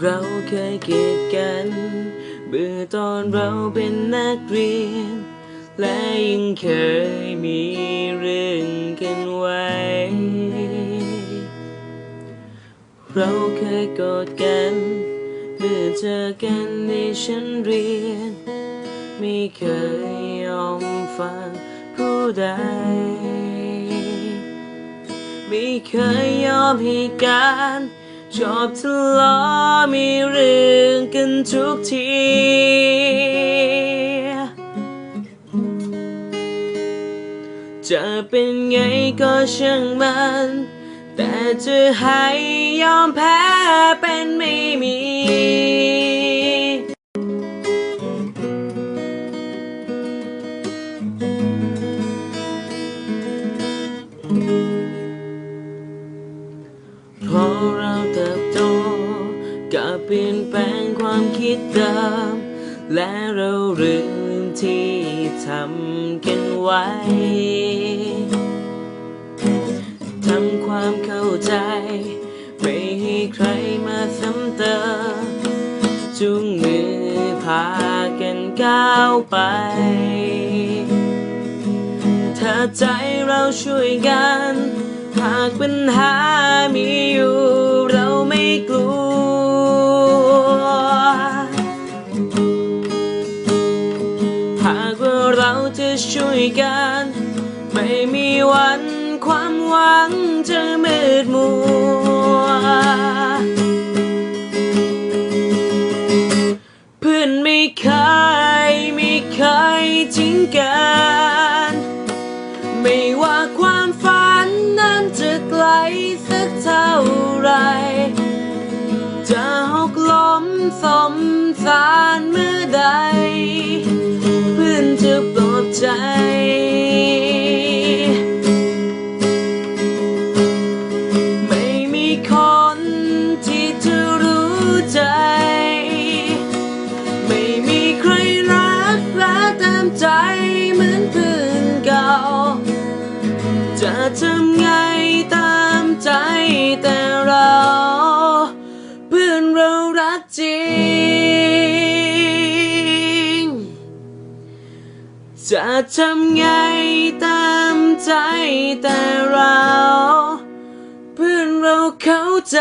เราเคยเกลียดกันเมื่อตอนเราเป็นนักเรียน และยังเคยมีเรื่องกันไว้ เราเคยโกรธกัน เมื่อเจอกันในชั้นเรียน ไม่เคยยอมฟังผู้ใด ไม่เคยยอมให้การชอบทะเลาะมีเรื่องกันทุกที จะเป็นไงก็ช่างมัน แต่จะให้ยอมแพ้เป็นไม่มี ปลี่ยนแปลงความคิดเดิม และเราลืมที่ทำกันไว้ ทำความเข้าใจ ไม่ให้ใครมาซ้ำเติมจุงมือพากันก้าวไป ถ้าใจเราช่วยกัน หากปัญหามีอยู่เราไม่กลัวากว่าเราจะช่วยกัน ไม่มีวันความหวังจะมืดมัว เพื่อนไม่เคยไม่เคยทิ้งกัน ไม่ว่าความฝันนั้นจะไกลสักเท่าไร จะหกล้มสมสา แต่เรา เพื่อนเรารักจริง จะทำไงตามใจแต่เรา เพื่อนเราเข้าใจ